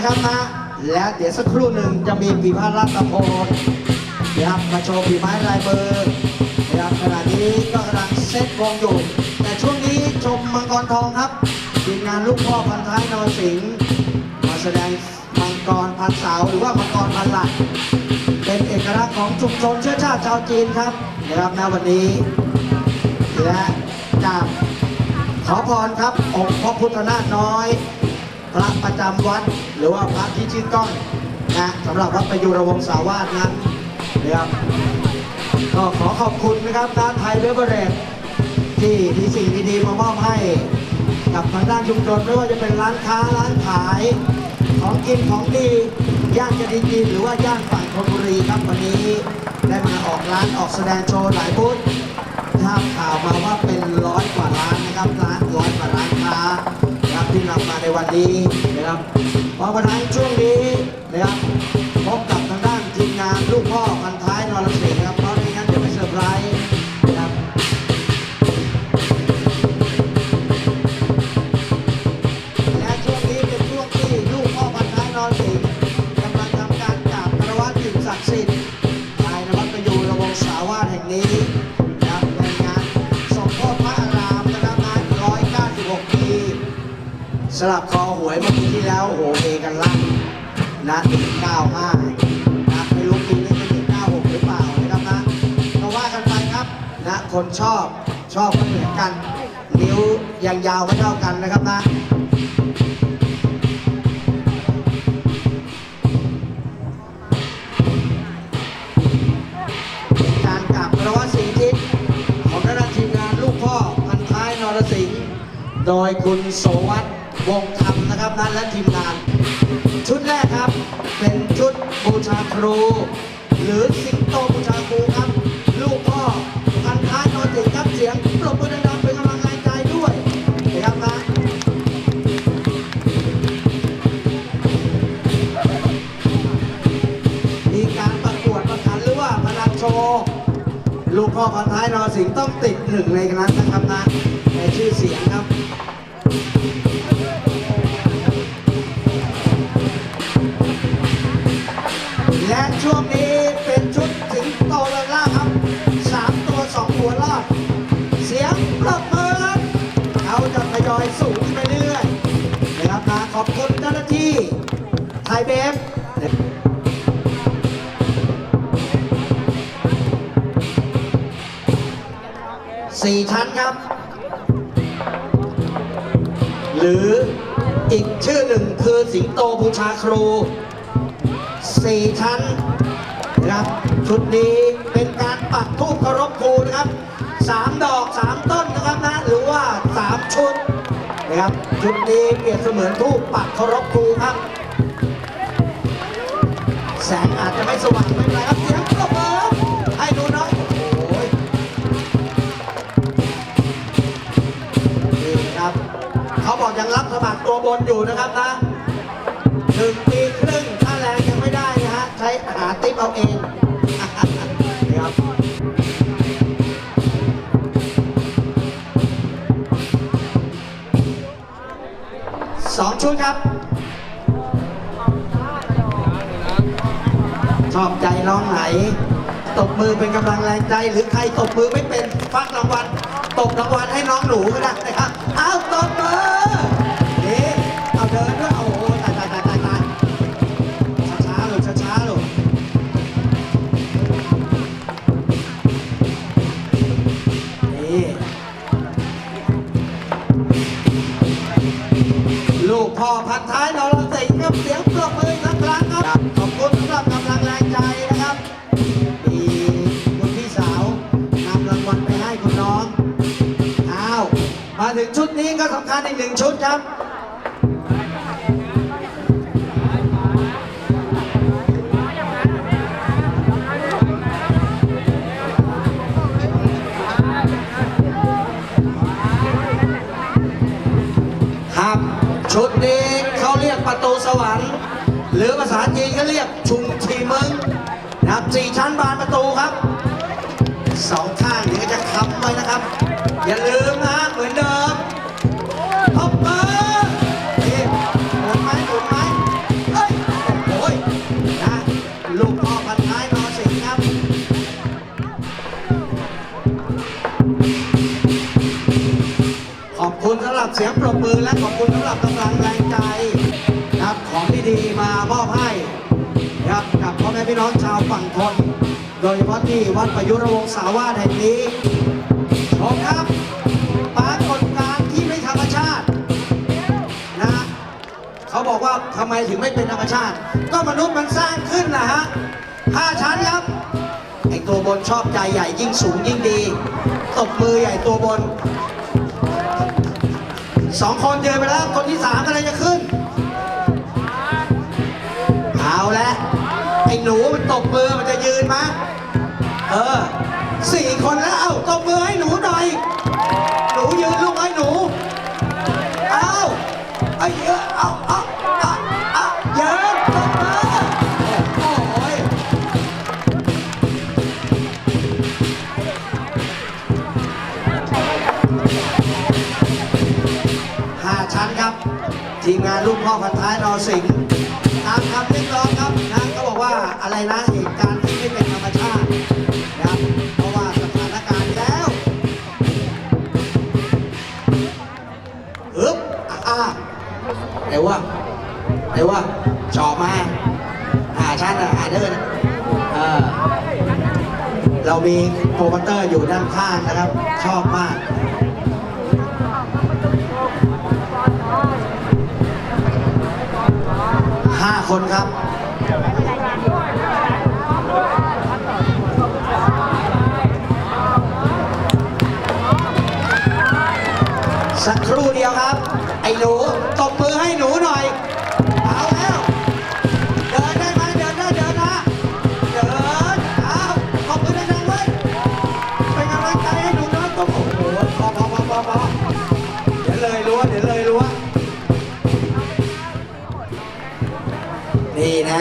นะครับนะ และเดี๋ยวสักครู่หนึ่งจะมีปีพารัตนพลนะครับมาโชว์ฝีไม้ลายมือนะครับขณะนี้ก็กำลังเซตวงอยู่ แต่ช่วงนี้ชมมังกรทองครับทีมงานลูกพ่อพันท้ายนรสิงห์มาแสดงมังกรพันเสาหรือว่ามังกรพันหลักเป็นเอกลักษณ์ของชุมชนเชื้อชาติชาวจีนครับนะครับณวันนี้ และจากขอพรครับองค์พระพุทธนาคน้อย พระประจำวัด หรือว่าพระที่ชื่อก้องนะสำหรับวัดประยุรวงศาวาสนั้นนะครับก็ขอขอบคุณนะครับร้านไทยเบเวอร์เรจที่มีสิ่งดีๆมามอบให้ กับทางด้านชุมชนไม่ว่าจะเป็นร้านค้าร้านขายของกินของดีย่านกระดิ่งจีนหรือว่าย่านฝั่งธนบุรีครับวันนี้ได้มาออกร้านออกแสดงโชว์หลายบูธทราบข่าวมาว่าเป็นร้อยกว่าร้านนะครับร้านร้อยกว่าร้านค้า นะครับที่นำมาในวันนี้นะครับพอวันท้านช่วงนี้นะครับพบกับทางด้านทีมงานลูกพ่อ สลับคอหวยเมื่อปีที่แล้วโอ้โหเฮกันลั่นนะ195นะไม่รู้ปีนี้จะ196 หรือเปล่านะครับนะก็ว่ากันไปครับนะคนชอบชอบก็เหมือนกัน นิ้วยังยาวไม่เท่ากันนะครับนะการกราบพราะวสีทิศของคณะทีมงานลูกพ่อพันท้ายนรสิงห์โดยคุณโสวัต วงศ์คำนะครับนั้นและทีมงาน ชุดแรกครับ เป็นชุดบูชาครู หรือสิงโตบูชาครูครับ ลูกพ่อพันท้ายนรสิงห์ครับเสียงปรบมือดังๆเป็นกำลังใจด้วยนะครับนะมีการประกวดประกันหรือว่าพลังโชว์ลูกพ่อพันท้ายนรสิงต้องติดหนึ่งในนั้นนะครับนะในชื่อเสียงครับ ช่วงนี้เป็นชุดสิงโตเลิศล่าครับสามตัวสองหัวรอด เสียงปรบมือเขาจะทยอยสูงไปเรื่อยนะครับนะขอบคุณเจ้าหน้าที่ไทยเบฟสี่ชั้นครับ หรืออีกชื่อหนึ่งคือสิงโตบูชาครูสี่ชั้น นะครับ ชุดนี้เป็นการปักทูปเคารพครูนะครับสามดอกสามต้นนะครับนะหรือว่าสามชุดนะครับชุดนี้เปรียบเสมือนทูปปักเคารพครูครับ แสงอาจจะไม่สว่างไม่เป็นไรครับเสียงปรบมือให้ดูหน่อยโอ้ยนี่ครับ เขาบอกยังรับสมัครตัวบนอยู่นะครับนะ หาติ๊บเอาเองนี่ครับสองชุดครับ ชอบใจน้องไหน ตบมือเป็นกำลังแรงใจ หรือใครตบมือไม่เป็นฟักรางวัล ตบรางวัลให้น้องหนูก็ได้นะครับ เอาตบมือ ก็สำคัญอีกหนึ่งชุดครับครับชุดนี้เขาเรียกประตูสวรรค์ หรือภาษาจีนก็เรียกชุงชีมึงนะครับสี่ชั้นบานประตูครับสองข้างเดี๋ยวจะค้ำไว้นะครับ อย่าลืมนะเหมือนเดิม เสียงปรบมือและขอบคุณสำหรับกำลังแรงใจนะครับของที่ดีมามอบให้นะครับกับพ่อแม่พี่น้องชาวฝั่งทนโดยเฉพาะที่วัดประยุรวงศาวาสแห่งนี้ชมครับปรากฏการณ์ที่ไม่ธรรมชาตินะฮะเขาบอกว่าทำไมถึงไม่เป็นธรรมชาติ ก็มนุษย์มันสร้างขึ้นนะฮะห้าชั้นครับไอตัวบนชอบใจใหญ่ยิ่งสูงยิ่งดีตบมือใหญ่ตัวบน สองคนเดินไปแล้ว คนที่สามกำลังจะขึ้น เอาละไอ้หนูมันตบมือมันจะยืนมะเออสี่คนแล้ว เอ้าตบมือให้หนูหน่อย หนูยืนลูกไอ้หนู เอาไอ้เยอะเอาเอาเอา พ่อพันท้ายนอสิงห์ตามคำเรียกร้องครับนะก็บอกว่าอะไรนะเหตุการณ์ที่ไม่เป็นธรรมชาตินะครับเพราะว่าสถานการณ์แล้วอึ๊บอะอะไหนวะไหนวะจอมาอ่าชั้นอะอ่าเดินอะเออเรามีโปรโมเตอร์อยู่ด้านข้างนะครับ ชอบมาก คนครับสักครู่เดียวครับ ไอ้หนูตบมือให้หนูหน่อย นี่นะ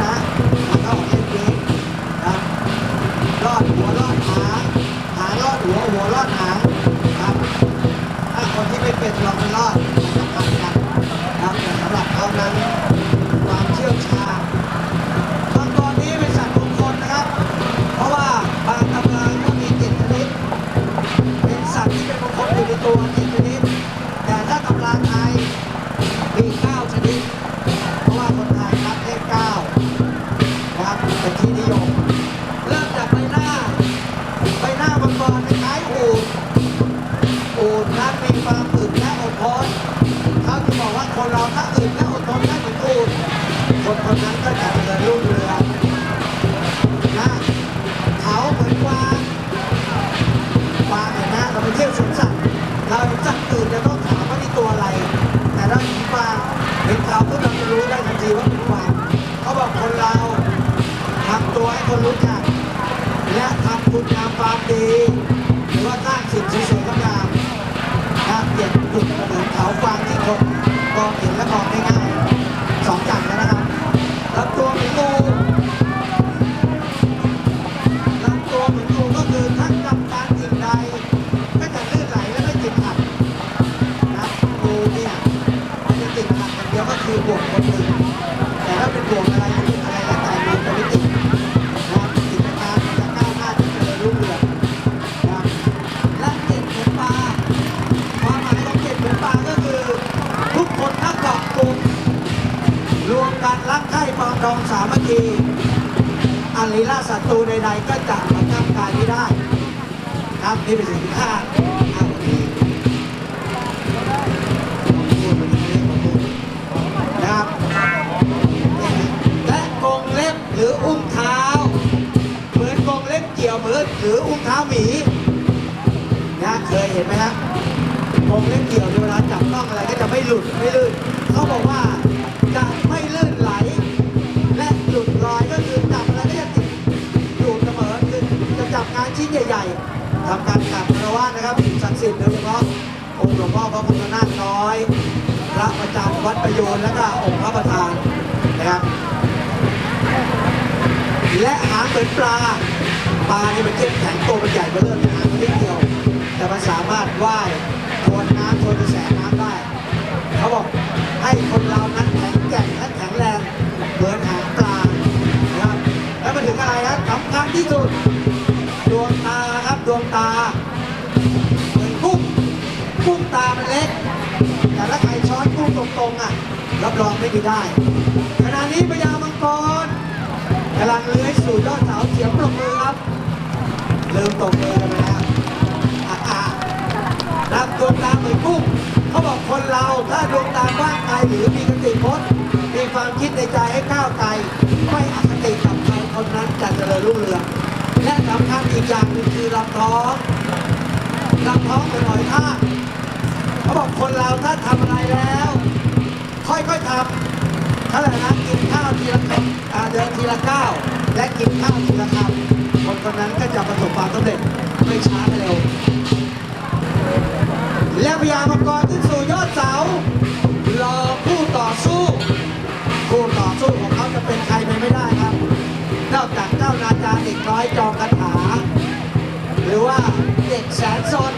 นะต้องเอ็นเองนะรอดหัวรอดหางหางรอดหัวหัวรอดหาครับถ้าคนที่ไม่เป็นเองไปรอดนะครับครับแต่สำหรับเขานั้นความเชี่ยวชาญมังกรนี้เป็นสัตว์มงคลนะครับ เพราะว่าบางตำราก็มีเจ็ดชนิดเป็นสัตว์ที่เป็นมงคลอยู่ในตัวจ็ดชนิดแต่ถ้าตำราไทยมีข้าวชนิด ถ้าอึดและอดทนได้เหมือนอูฐคนคนนั้นก็จะเจริญรุ่งเรืองนะเขาเหมือนกวางกวางเห็นไหมเราไปเที่ยวสวนสัตว์เราเห็นสัตว์อื่นจะต้องถามว่านี่ตัวอะไร แต่เราเห็นกวางเห็นเขาปุ๊บเราจะรู้ได้ทันทีว่าเป็นกวางเขาบอกคนเราทำตัวให้คนรู้จักและทำคุณงามความดี เนี่ยมันจะติดขัดอย่างเดียวก็คือบวงคนอื่นแต่ถ้าเป็นบวงอะไรหรืออะไรแล้วแต่งูจะไม่ติดนะครับกิจการจะก้าวหน้าจะเจริญรุ่งเรืองนะครับและเจ็ดเหมือนปลาความหมายของเจ็ดเหมือนปลาก็คือ ทุกคนถ้าเกาะกลุ่มรวมกันรักใคร่ปรองดองสามัคคีอันลีล่าศัตรูใดๆก็จะมาทำการไม่ได้ครับนี่เป็นสิ่งที่ข้า ยวมือนหรืออุ้งเท้าหมีนะเคยเห็นไหมครับกรงเล็บเกี่ยวเวลาจับต้องอะไรก็จะไม่หลุดไม่ลื่นเขาบอกว่าจะไม่ลื่นไหล และหลุดลอยก็คือจับอะไรก็จะติดอยู่เสมอคือจะจับงานชิ้นใหญ่ๆทำการกราบคารวะนะครับสิ่งศักดิ์สิทธิ์โดยเฉพาะองค์หลวงพ่อพระพุทธนาคน้อย พระประจำวัดประโยชน์และก็องค์พระประธานนะครับและหางเหมือนปลา ปลานี่มันเข้มแข็งตัวมันใหญ่เบ้อเริ่มหางมันไม่เกี่ยว แต่มันสามารถว่ายทวนน้ำทวนกระแสน้ำได้เขาบอกให้คนเรานั้นแข็งแกร่งและแข็งแรงเหมือนหางปลานะครับแล้วมันถึงอะไรครับสำคัญที่สุดดวงตาครับดวงตาเหมือนกุ้งกุ้งตามันเล็ก แต่ถ้าใครช้อนกุ้งตรงๆอะรับรองไม่มีได้ขณะนี้พญามังกร กำลังเลื้อยสู่ยอดเสาเสียงปรบมือครับลืมตบมือกันไปแล้วอะๆรับดวงตาเหมือนกุ้งเขาบอกคนเราถ้าดวงตากว้างไกลหรือมีคติพจน์มีความคิดในใจให้ก้าวไกลไม่อคติกับใครคนนั้นจะเจริญรุ่งเรืองและสำคัญอีกอย่างหนึ่งคือลำท้องลำท้องเป็นหอยทากเขาบอกคนเราถ้าทำอะไรแล้ว ค่อยๆทำ เท่าไหร่นะกินข้าวทีละคำอ่าเดินทีละก้าวและกินข้าวทีละคำคนคนนั้นก็จะประสบความสำเร็จไม่ช้าไม่เร็ว และพญามังกรขึ้นสู่ยอดเสารอผู้ต่อสู้ผู้ต่อสู้ของเขาจะเป็นใครไปไม่ได้ครับนอกจากเจ้านาจาเด็กน้อยจอมคาถา หรือว่าเด็กแสนซน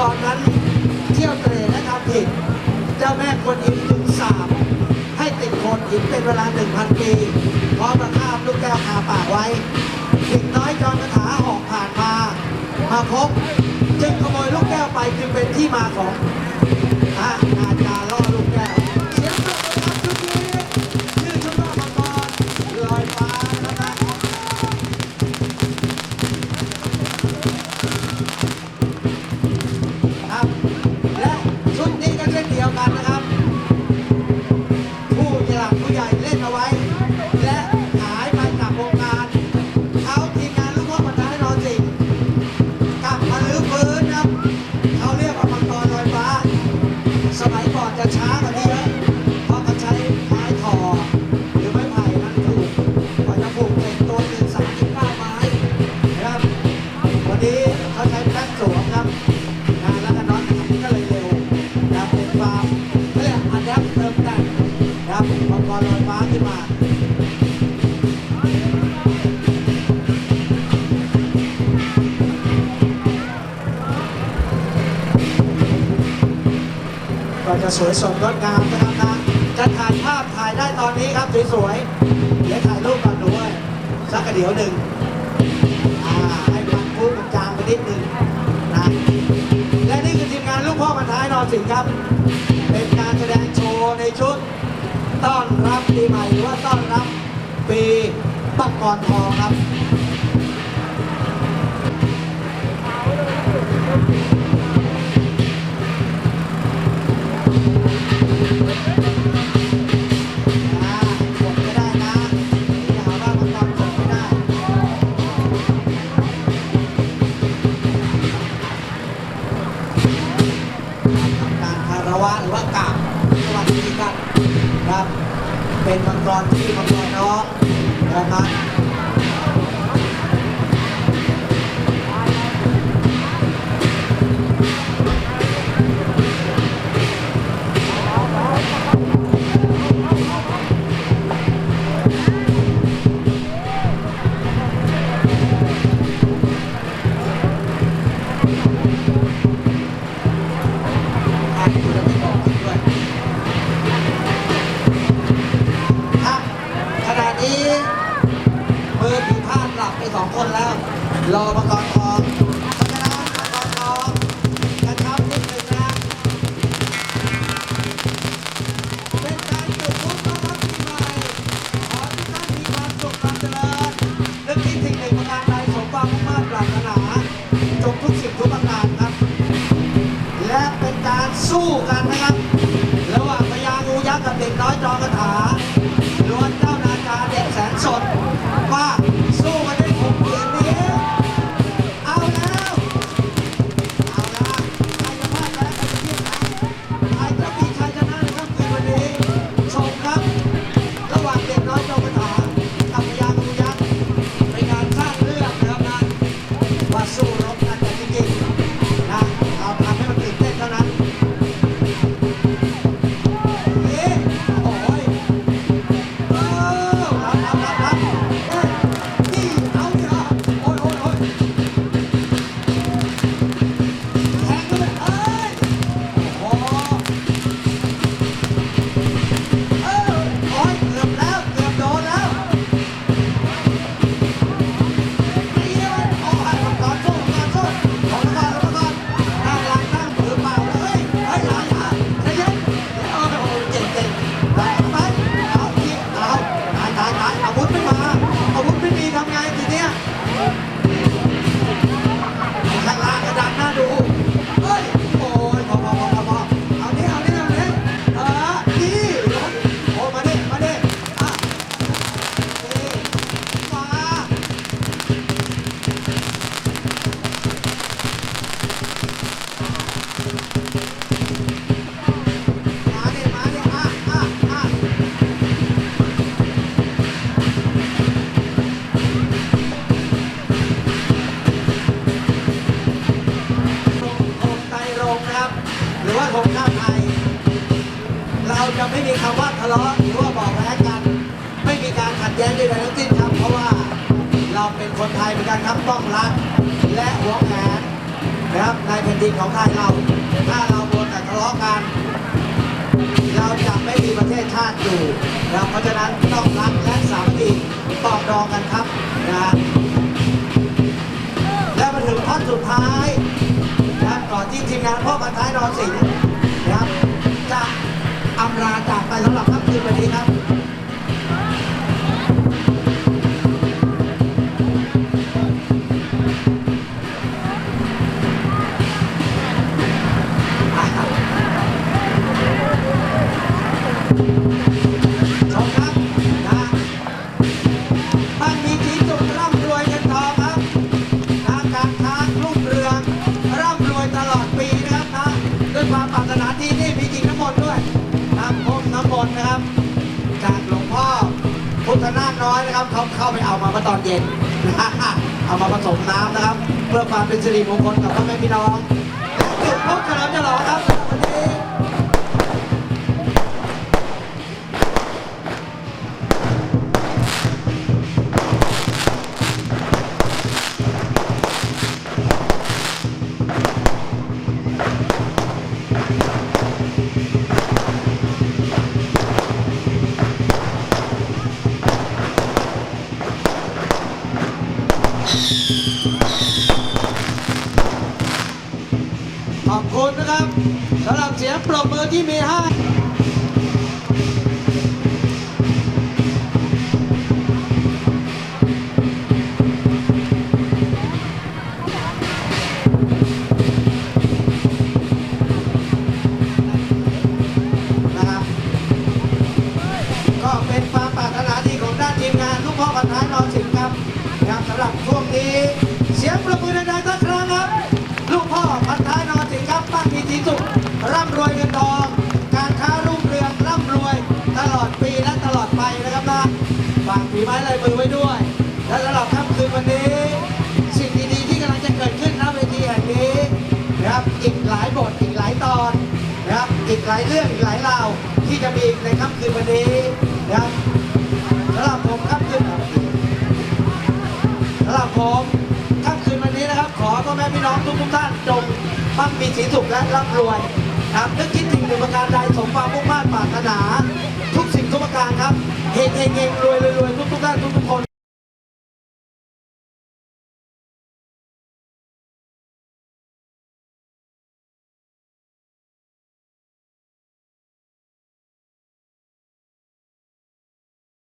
กมังกรนั้นเที่ยวเตรและทำผิด เจ้าแม่คนอินถึงสามให้ติดโคนหินเป็นเวลา 1,000 ปีพร้อมประคาบลูกแก้วคาปากไว้เด็กน้อยจอมคาถาหอกผ่านมา มาพบ จึงขโมยลูกแก้วไปจึงเป็นที่มาของอะอา กว่าจะผูกเสร็จตัวหนึ่งสามสิบเก้าไม้นะครับ วันนี้เขาใช้แป้นสวมครับนะแล้วก็น็อตก็เลยเร็วนะครับเป็นความเขาเรียกอัดแอปเติมแต่งนะครับมังกรลอยฟ้าขึ้นมาก็จะสวยสดงดงามนะครับนะจะถ่ายภาพถ่ายได้ตอนนี้ครับสวยๆ สักกระเดี๋ยวหนึ่งให้มันฟุ้งมันจางไปนิดหนึ่งนะและนี่คือทีมงานลูกพ่อพันท้ายนอนสิงครับ เป็นการแสดงโชว์ในชุด ต้อนรับปีใหม่หรือว่าต้อนรับปีปักกนทองครับ Thank you. สู้กันนะครับ ชาติอยู่นะเพราะฉะนั้นต้องรักและสามัคคีปองดองกันครับนะและมาถึงท่อนสุดท้ายนะก่อนที่ทีมงานพ่อพันทายรอสิงนะครับจะอำลาจากไปสำหรับค่ำคืนวันนี้ครับ ระนาดน้อยนะครับเขาเข้าไปเอามาเมื่อตอนเย็นเอามาผสมน้ำนะครับ เพื่อความเป็นสิริมงคลกับพ่อแม่พี่น้องจุดพบฉลองฉลองครับ ขอบคุณนะครับสำหรับเสียงปรบมือที่มีให้็นความปรารถนาดีของด้านทีมงานลูกพ่อประธานนอสิงครับนครับสำหรับช่วงนี้ อีกหลายบทอีกหลายตอนนะครับอีกหลายเรื่องอีกหลายราวที่จะมีในค่ำคืนวันนี้นะครับสำหรับผมค่ำคืนสำหรับผมค่ำคืนวันนี้นะครับ ขอพ่อแม่พี่น้องทุกทุกท่านจงมั่งมีสีสุขและร่ำรวยนะครับนึกคิดถึงหนึ่งประการใดสมความมุ่งมั่นปรารถนา ทุกสิ่งทุกประการครับเฮงเฮงเฮงรวยรวยรวยทุกทุกท่านทุกทุกคน